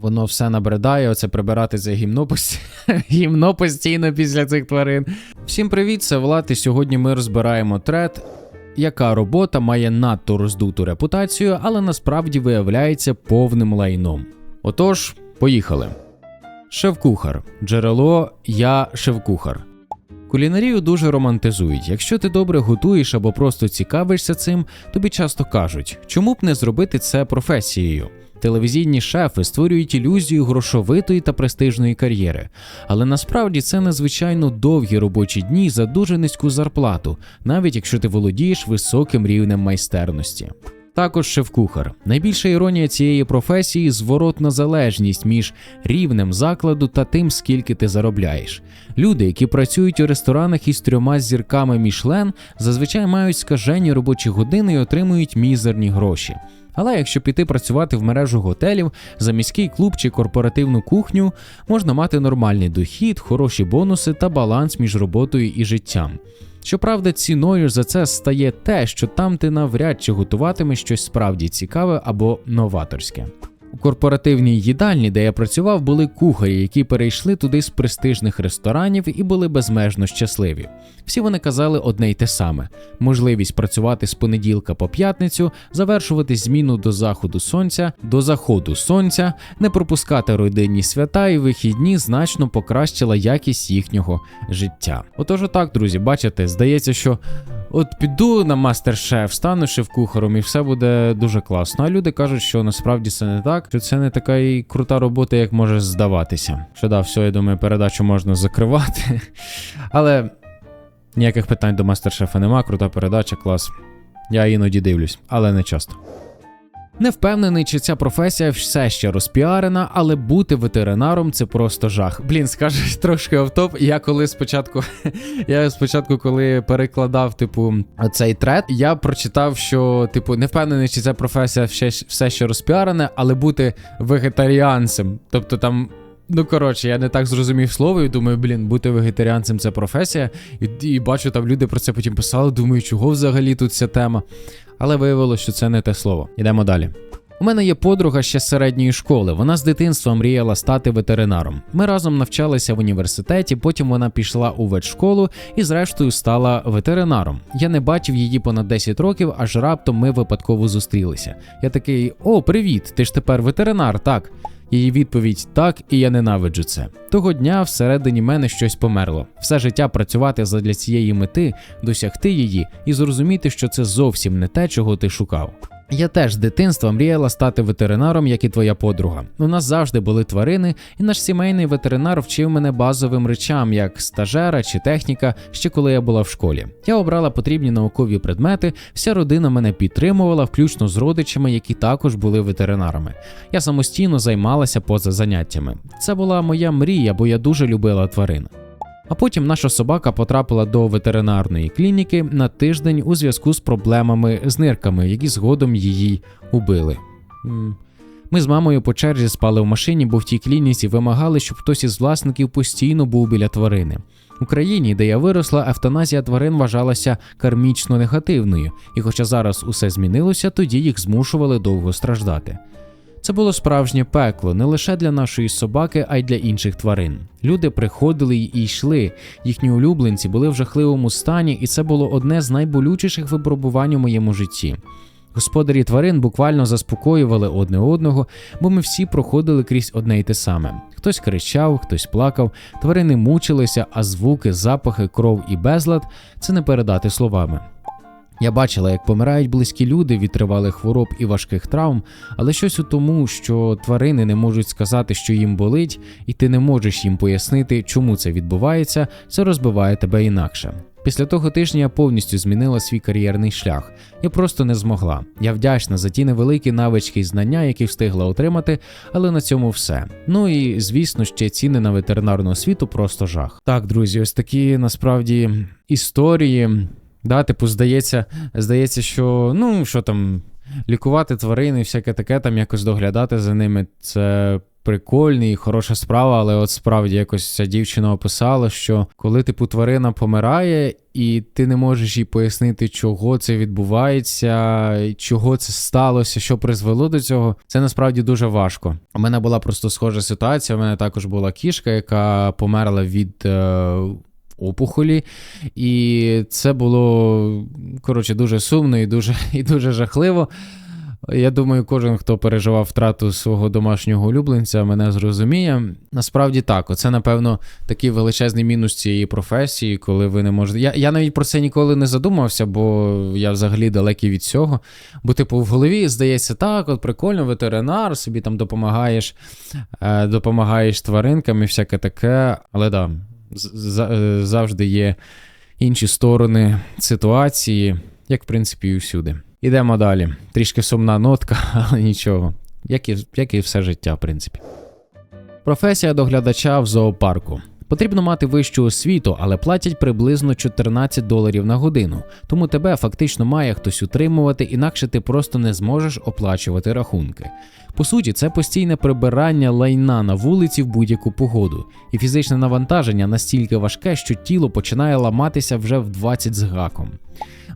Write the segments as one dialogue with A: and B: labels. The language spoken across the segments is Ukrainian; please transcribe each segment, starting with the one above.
A: Воно все набридає, оце прибирати за гімно, пост... гімно постійно після цих тварин. Всім привіт, це Влад, і сьогодні ми розбираємо трет, яка робота має надто роздуту репутацію, але насправді виявляється повним лайном. Отож, поїхали. Шеф-кухар. Джерело Я шеф-кухар. Кулінарію дуже романтизують. Якщо ти добре готуєш або просто цікавишся цим, тобі часто кажуть, чому б не зробити це професією. Телевізійні шефи створюють ілюзію грошовитої та престижної кар'єри, але насправді це надзвичайно довгі робочі дні за дуже низьку зарплату, навіть якщо ти володієш високим рівнем майстерності. Також шеф-кухар. Найбільша іронія цієї професії зворотна залежність між рівнем закладу та тим, скільки ти заробляєш. Люди, які працюють у ресторанах із трьома зірками Мішлен, зазвичай мають скажені робочі години і отримують мізерні гроші. Але якщо піти працювати в мережу готелів, за міський клуб чи корпоративну кухню, можна мати нормальний дохід, хороші бонуси та баланс між роботою і життям. Щоправда, ціною за це стає те, що там ти навряд чи готуватимеш щось справді цікаве або новаторське. У корпоративній їдальні, де я працював, були кухарі, які перейшли туди з престижних ресторанів і були безмежно щасливі. Всі вони казали одне й те саме: можливість працювати з понеділка по п'ятницю, завершувати зміну до заходу сонця, до заходу сонця, не пропускати родинні свята і вихідні значно покращила якість їхнього життя. Отож, отак, друзі, бачите, здається, що от піду на мастер-шеф, стану шеф-кухаром, і все буде дуже класно. А люди кажуть, що насправді це не так, що це не така і крута робота, як може здаватися. Що да, все, я думаю, передачу можна закривати. Але ніяких питань до мастер-шефа нема, крута передача, клас. Я іноді дивлюсь, але не часто. Не впевнений, чи ця професія все ще розпіарена, але бути ветеринаром це просто жах. Блін, скажеш трошки автоп. Я коли спочатку, я спочатку, коли перекладав, типу, цей трет, я прочитав, що, типу, не впевнений, чи ця професія все, все ще розпіарена, але бути вегетаріанцем. Тобто там. Ну, коротше, я не так зрозумів слово і думаю, блін, бути вегетаріанцем це професія. І, і бачу, там люди про це потім писали, думаю, чого взагалі тут ця тема. Але виявилося, що це не те слово. Йдемо далі. У мене є подруга ще з середньої школи. Вона з дитинства мріяла стати ветеринаром. Ми разом навчалися в університеті, потім вона пішла у ветшколу і, зрештою, стала ветеринаром. Я не бачив її понад 10 років, аж раптом ми випадково зустрілися. Я такий: О, привіт! Ти ж тепер ветеринар, так. Її відповідь так, і я ненавиджу це. Того дня всередині мене щось померло. Все життя працювати задля цієї мети, досягти її і зрозуміти, що це зовсім не те, чого ти шукав. Я теж з дитинства мріяла стати ветеринаром, як і твоя подруга. У нас завжди були тварини, і наш сімейний ветеринар вчив мене базовим речам, як стажера чи техніка, ще коли я була в школі. Я обрала потрібні наукові предмети, вся родина мене підтримувала, включно з родичами, які також були ветеринарами. Я самостійно займалася поза заняттями. Це була моя мрія, бо я дуже любила тварин. А потім наша собака потрапила до ветеринарної клініки на тиждень у зв'язку з проблемами з нирками, які згодом її убили. Ми з мамою по черзі спали в машині, бо в тій клініці вимагали, щоб хтось із власників постійно був біля тварини. В Україні, де я виросла, евтаназія тварин вважалася кармічно негативною, і хоча зараз усе змінилося, тоді їх змушували довго страждати. Це було справжнє пекло не лише для нашої собаки, а й для інших тварин. Люди приходили і йшли. Їхні улюбленці були в жахливому стані, і це було одне з найболючіших випробувань у моєму житті. Господарі тварин буквально заспокоювали одне одного, бо ми всі проходили крізь одне й те саме. Хтось кричав, хтось плакав, тварини мучилися, а звуки, запахи, кров і безлад це не передати словами. Я бачила, як помирають близькі люди від тривалих хвороб і важких травм, але щось у тому, що тварини не можуть сказати, що їм болить, і ти не можеш їм пояснити, чому це відбувається, це розбиває тебе інакше. Після того тижня я повністю змінила свій кар'єрний шлях. Я просто не змогла. Я вдячна за ті невеликі навички і знання, які встигла отримати, але на цьому все. Ну і звісно, ще ціни на ветеринарну освіту просто жах. Так, друзі, ось такі насправді історії. Да, типу, здається, здається, що ну що там, лікувати тварини, всяке таке, там якось доглядати за ними, це прикольний, хороша справа, але от справді якось ця дівчина описала, що коли типу тварина помирає, і ти не можеш їй пояснити, чого це відбувається, чого це сталося, що призвело до цього, це насправді дуже важко. У мене була просто схожа ситуація. У мене також була кішка, яка померла від. Е, Опухолі, і це було коротше дуже сумно і дуже і дуже жахливо. Я думаю, кожен, хто переживав втрату свого домашнього улюбленця, мене зрозуміє. Насправді так, оце, напевно, такий величезний мінус цієї професії, коли ви не можете. Я я навіть про це ніколи не задумався, бо я взагалі далекий від цього. Бо, типу, в голові здається, так, от прикольно, ветеринар, собі там допомагаєш, е, допомагаєш тваринкам і всяке таке. Але да, завжди є інші сторони ситуації, як в принципі і всюди. Ідемо далі. Трішки сумна нотка, але нічого. Як і, як і все життя, в принципі. Професія доглядача в зоопарку. Потрібно мати вищу освіту, але платять приблизно 14 доларів на годину. Тому тебе фактично має хтось утримувати, інакше ти просто не зможеш оплачувати рахунки. По суті, це постійне прибирання лайна на вулиці в будь-яку погоду, і фізичне навантаження настільки важке, що тіло починає ламатися вже в 20 з гаком.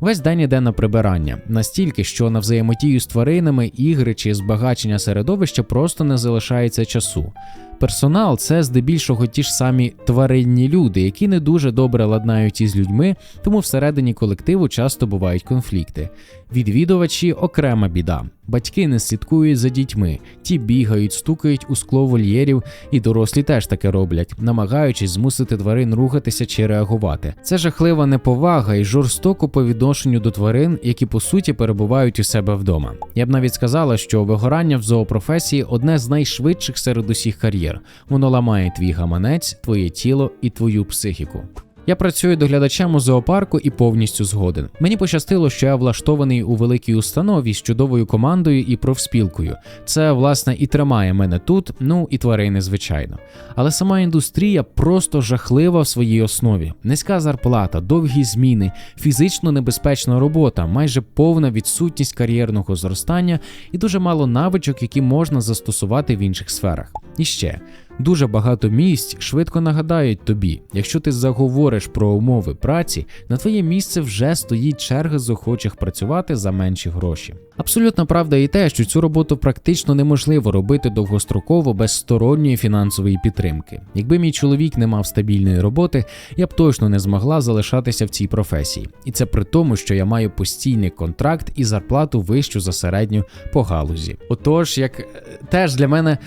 A: Весь день іде на прибирання, настільки, що на взаємотію з тваринами, ігри чи збагачення середовища просто не залишається часу. Персонал це здебільшого ті ж самі тваринні люди, які не дуже добре ладнають із людьми, тому всередині колективу часто бувають конфлікти. Відвідувачі окрема біда. Батьки не слідкують за дітьми, ті бігають, стукають у скло вольєрів, і дорослі теж таке роблять, намагаючись змусити тварин рухатися чи реагувати. Це жахлива неповага і жорстоко по відношенню до тварин, які по суті перебувають у себе вдома. Я б навіть сказала, що вигорання в зоопрофесії одне з найшвидших серед усіх кар'єр. Воно ламає твій гаманець, твоє тіло і твою психіку. Я працюю доглядачем у зоопарку і повністю згоден. Мені пощастило, що я влаштований у великій установі з чудовою командою і профспілкою. Це, власне, і тримає мене тут, ну і тварини, звичайно. Але сама індустрія просто жахлива в своїй основі. Низька зарплата, довгі зміни, фізично небезпечна робота, майже повна відсутність кар'єрного зростання і дуже мало навичок, які можна застосувати в інших сферах. І ще. Дуже багато місць швидко нагадають тобі, якщо ти заговориш про умови праці, на твоє місце вже стоїть черга з охочих працювати за менші гроші. Абсолютна правда і те, що цю роботу практично неможливо робити довгостроково без сторонньої фінансової підтримки. Якби мій чоловік не мав стабільної роботи, я б точно не змогла залишатися в цій професії, і це при тому, що я маю постійний контракт і зарплату вищу за середню по галузі. Отож, як е, теж для мене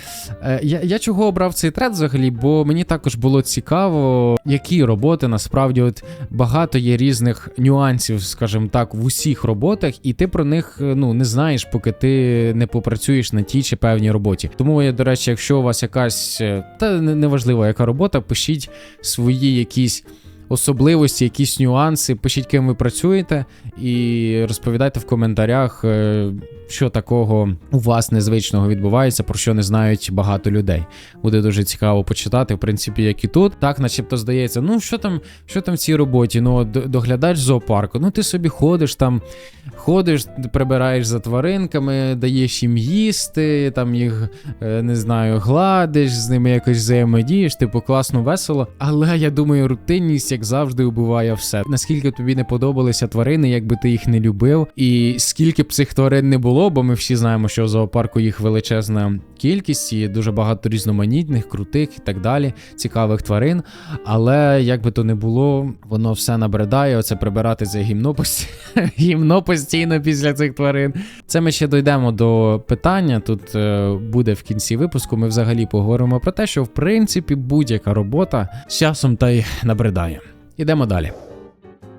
A: е, я, я чого обрав цей тред взагалі, бо мені також було цікаво, які роботи насправді от багато є різних нюансів, скажімо так, в усіх роботах, і ти про них е, ну не знаєш, поки ти не попрацюєш на тій чи певній роботі. Тому я, до речі, якщо у вас якась е, та неважливо, яка робота, пишіть свої якісь особливості, якісь нюанси. Пишіть, ким ви працюєте, і розповідайте в коментарях, е, що такого у вас незвичного відбувається, про що не знають багато людей. Буде дуже цікаво почитати, в принципі, як і тут. Так, начебто здається, ну що там, що там в цій роботі? Ну, доглядач зоопарку. Ну, ти собі ходиш там, ходиш, прибираєш за тваринками, даєш їм їсти, там їх е, не знаю, гладиш, з ними якось взаємодієш, типу класно, весело. Але я думаю, рутинність як завжди, убиває все. Наскільки тобі не подобалися тварини, якби ти їх не любив, і скільки б цих тварин не було, бо ми всі знаємо, що в зоопарку їх величезна кількість і дуже багато різноманітних, крутих і так далі, цікавих тварин. Але як би то не було, воно все набридає. Оце прибирати за гімно постійно, гімно постійно після цих тварин. Це ми ще дійдемо до питання. Тут е, буде в кінці випуску. Ми взагалі поговоримо про те, що в принципі будь-яка робота з часом та й набридає. Ідемо далі.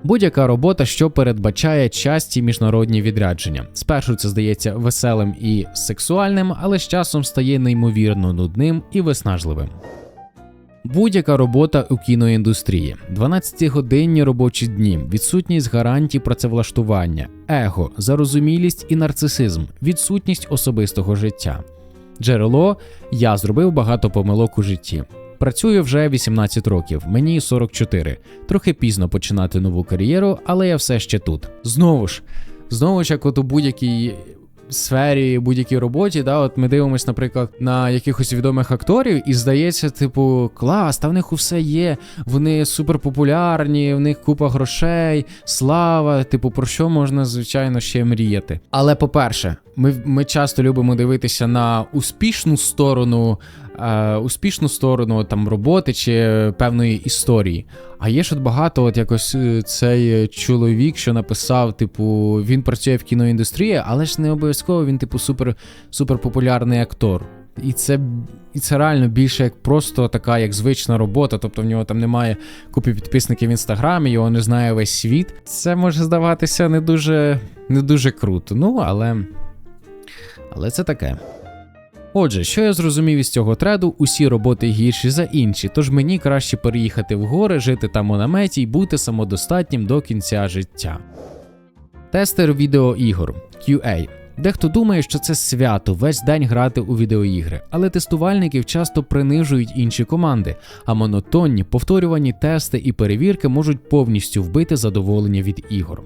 A: Будь-яка робота, що передбачає часті міжнародні відрядження. Спершу це здається веселим і сексуальним, але з часом стає неймовірно нудним і виснажливим. Будь-яка робота у кіноіндустрії, 12-годинні робочі дні, відсутність гарантій працевлаштування, его, зарозумілість і нарцисизм, відсутність особистого життя. Джерело я зробив багато помилок у житті. Працюю вже 18 років, мені 44. Трохи пізно починати нову кар'єру, але я все ще тут. Знову ж, знову ж, як от у будь-якій сфері, будь-якій роботі, да, от ми дивимося, наприклад, на якихось відомих акторів, і здається, типу, клас, та в них усе є. Вони суперпопулярні, в них купа грошей, слава. Типу, про що можна, звичайно, ще мріяти. Але по-перше, ми, ми часто любимо дивитися на успішну сторону. Е, успішну сторону там роботи чи певної історії. А є ж от багато, от якось е, цей чоловік, що написав, типу, він працює в кіноіндустрії, але ж не обов'язково він, типу, супер супер популярний актор. І це і це реально більше як просто така як звична робота. Тобто в нього там немає купи підписників в інстаграмі, його не знає весь світ. Це може здаватися не дуже не дуже круто. Ну, але. Але це таке. Отже, що я зрозумів із цього треду, усі роботи гірші за інші, тож мені краще переїхати в гори, жити там у наметі і бути самодостатнім до кінця життя. Тестер відеоігор QA. Дехто думає, що це свято весь день грати у відеоігри, але тестувальників часто принижують інші команди, а монотонні повторювані тести і перевірки можуть повністю вбити задоволення від ігор.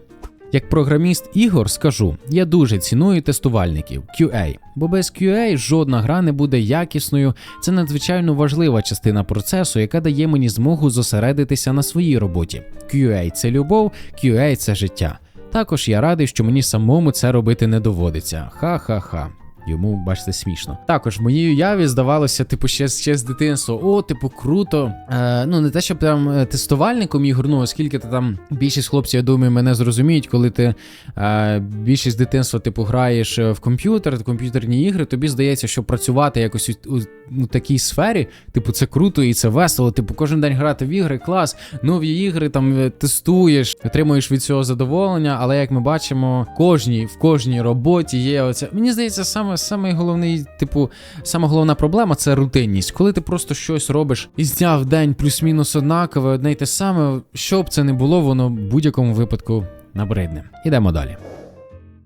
A: Як програміст ігор скажу, я дуже ціную тестувальників QA, бо без QA жодна гра не буде якісною. Це надзвичайно важлива частина процесу, яка дає мені змогу зосередитися на своїй роботі. QA – це любов, QA – це життя. Також я радий, що мені самому це робити не доводиться. Ха-ха-ха. Йому, бачите, смішно. Також моїй уяві здавалося, типу, ще, ще з дитинства, о, типу, круто. Е, Ну, не те, щоб там е, тестувальником ігор, ну, оскільки ти там більшість хлопців, я думаю, мене зрозуміють, коли ти е, більшість дитинства, типу, граєш е, в комп'ютер, комп'ютерні ігри, тобі здається, що працювати якось у, у ну, такій сфері, типу, це круто і це весело. Типу, кожен день грати в ігри, клас, нові ігри там е, тестуєш, отримуєш від цього задоволення, але як ми бачимо, кожній, в кожній роботі є оце. Мені здається, саме саме головний, типу, саме головна проблема це рутинність. Коли ти просто щось робиш із дня в день плюс-мінус однакове, одне й те саме, що б це не було, воно в будь-якому випадку набридне. Ідемо далі.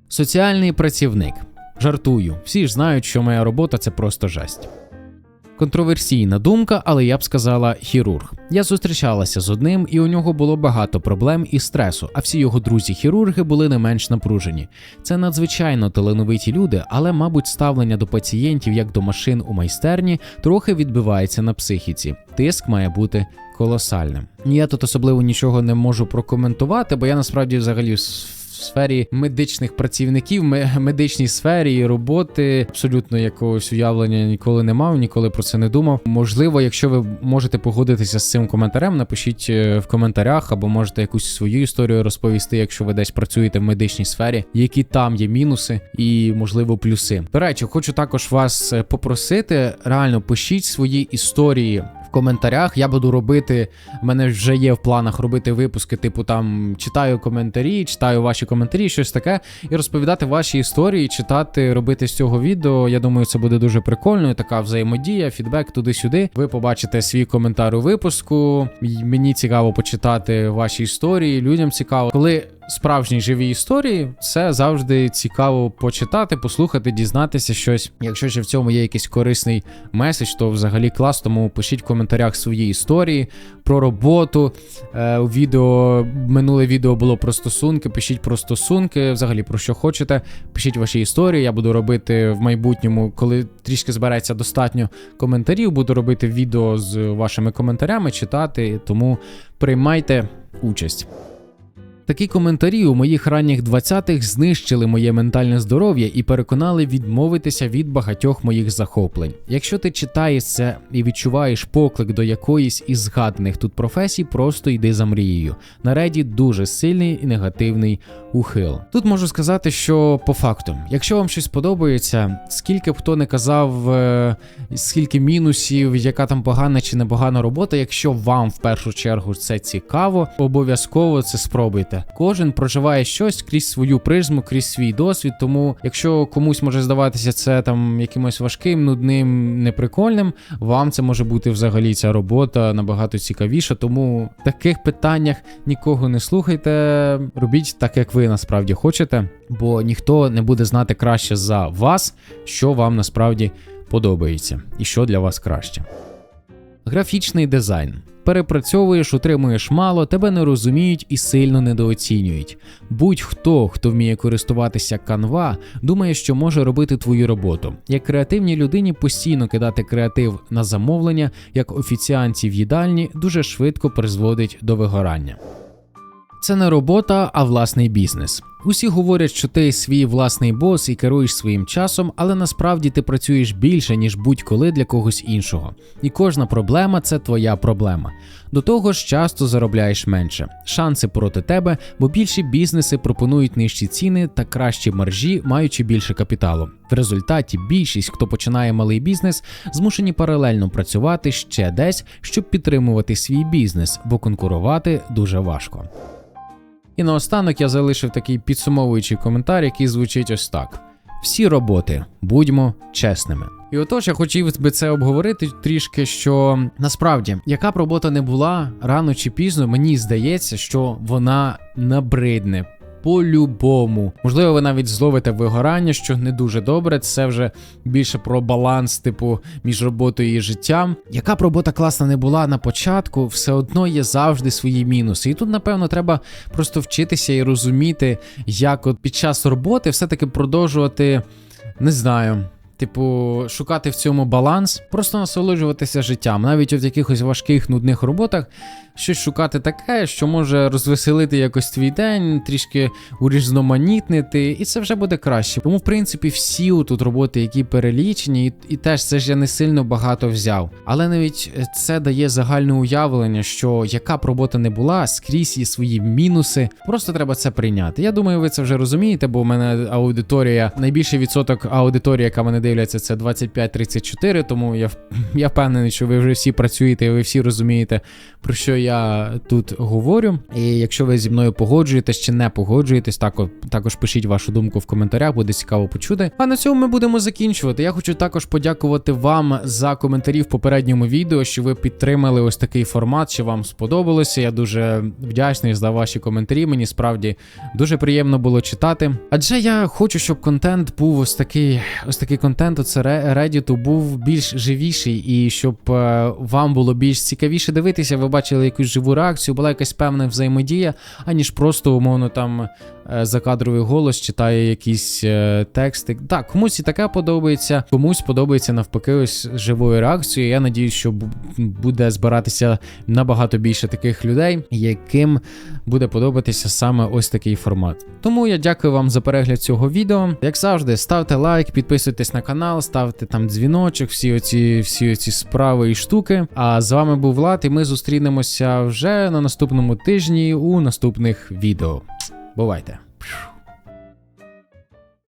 A: Соціальний працівник. Жартую. Всі ж знають, що моя робота це просто жесть. Контроверсійна думка, але я б сказала хірург. Я зустрічалася з одним, і у нього було багато проблем і стресу, а всі його друзі-хірурги були не менш напружені. Це надзвичайно талановиті люди, але, мабуть, ставлення до пацієнтів як до машин у майстерні трохи відбивається на психіці. Тиск має бути колосальним. Я тут особливо нічого не можу прокоментувати, бо я насправді взагалі в сфері медичних працівників, медичній сфері роботи абсолютно якогось уявлення ніколи не мав, ніколи про це не думав. Можливо, якщо ви можете погодитися з цим коментарем, напишіть е, в коментарях або можете якусь свою історію розповісти, якщо ви десь працюєте в медичній сфері, які там є мінуси і, можливо, плюси. До речі, хочу також вас е, попросити реально пишіть свої історії в коментарях. Я буду робити. в мене вже є в планах робити випуски, типу там читаю коментарі, читаю ваші коментарі, щось таке, і розповідати ваші історії, читати, робити з цього відео. Я думаю, це буде дуже прикольно. Така взаємодія, фідбек туди-сюди. Ви побачите свій коментар у випуску. Мені цікаво почитати ваші історії. Людям цікаво, коли справжні живі історії, це завжди цікаво почитати, послухати, дізнатися щось. Якщо ще в цьому є якийсь корисний меседж, то взагалі клас, тому пишіть в коментарях свої історії про роботу. Е, відео минуле відео було про стосунки. Пишіть про стосунки, взагалі про що хочете. Пишіть ваші історії. Я буду робити в майбутньому, коли трішки збереться достатньо коментарів. Буду робити відео з вашими коментарями, читати. Тому приймайте участь. Такі коментарі у моїх ранніх 20-х знищили моє ментальне здоров'я і переконали відмовитися від багатьох моїх захоплень. Якщо ти читаєш це і відчуваєш поклик до якоїсь із згаданих тут професій, просто йди за мрією. На реді дуже сильний і негативний ухил. Тут можу сказати, що по факту, якщо вам щось подобається, скільки б хто не казав, е, скільки мінусів, яка там погана чи непогана робота, якщо вам в першу чергу це цікаво, обов'язково це спробуйте робите. Кожен проживає щось крізь свою призму, крізь свій досвід. Тому, якщо комусь може здаватися це там якимось важким, нудним, неприкольним, вам це може бути взагалі ця робота набагато цікавіша. Тому в таких питаннях нікого не слухайте, робіть так, як ви насправді хочете, бо ніхто не буде знати краще за вас, що вам насправді подобається і що для вас краще. Графічний дизайн. Перепрацьовуєш, отримуєш мало, тебе не розуміють і сильно недооцінюють. Будь-хто, хто вміє користуватися Canva, думає, що може робити твою роботу. Як креативній людині постійно кидати креатив на замовлення, як офіціанці в їдальні, дуже швидко призводить до вигорання. Це не робота, а власний бізнес. Усі говорять, що ти свій власний бос і керуєш своїм часом, але насправді ти працюєш більше, ніж будь-коли для когось іншого. І кожна проблема це твоя проблема. До того ж, часто заробляєш менше. Шанси проти тебе, бо більші бізнеси пропонують нижчі ціни та кращі маржі, маючи більше капіталу. В результаті більшість, хто починає малий бізнес, змушені паралельно працювати ще десь, щоб підтримувати свій бізнес, бо конкурувати дуже важко. І наостанок я залишив такий підсумовуючий коментар, який звучить ось так: всі роботи, будьмо чесними. І отож, я хотів би це обговорити трішки, що насправді, яка б робота не була рано чи пізно, мені здається, що вона набридне. По-любому, можливо, ви навіть зловите вигорання, що не дуже добре. Це вже більше про баланс, типу, між роботою і життям. Яка б робота класна не була на початку, все одно є завжди свої мінуси. І тут, напевно, треба просто вчитися і розуміти, як от під час роботи все-таки продовжувати, не знаю. Типу, шукати в цьому баланс, просто насолоджуватися життям, навіть в якихось важких нудних роботах, щось шукати таке, що може розвеселити якось твій день, трішки урізноманітнити, і це вже буде краще. Тому, в принципі, всі тут роботи, які перелічені, і, і теж це ж я не сильно багато взяв. Але навіть це дає загальне уявлення, що яка б робота не була, скрізь є свої мінуси. Просто треба це прийняти. Я думаю, ви це вже розумієте, бо в мене аудиторія, найбільший відсоток аудиторії, яка мене дивляться, це 25-34, тому я я впевнений, що ви вже всі працюєте, і ви всі розумієте, про що я тут говорю. І якщо ви зі мною погоджуєтесь чи не погоджуєтесь, також, також пишіть вашу думку в коментарях, буде цікаво почути. А на цьому ми будемо закінчувати. Я хочу також подякувати вам за коментарі в попередньому відео, що ви підтримали ось такий формат, що вам сподобалося. Я дуже вдячний за ваші коментарі. Мені справді дуже приємно було читати. Адже я хочу, щоб контент був ось такий, ось такий контент. Оце Reddit був більш живіший, і щоб е, вам було більш цікавіше дивитися. Ви бачили якусь живу реакцію, була якась певна взаємодія, аніж просто умовно там закадровий голос читає якісь е, тексти. Так, комусь і таке подобається, комусь подобається навпаки, ось живою реакцією. Я надіюсь, що буде збиратися набагато більше таких людей, яким буде подобатися саме ось такий формат. Тому я дякую вам за перегляд цього відео. Як завжди, ставте лайк, підписуйтесь на канал, ставте там дзвіночок, всі оці, всі оці справи і штуки. А з вами був Влад, і ми зустрінемося вже на наступному тижні у наступних відео. Boa baita.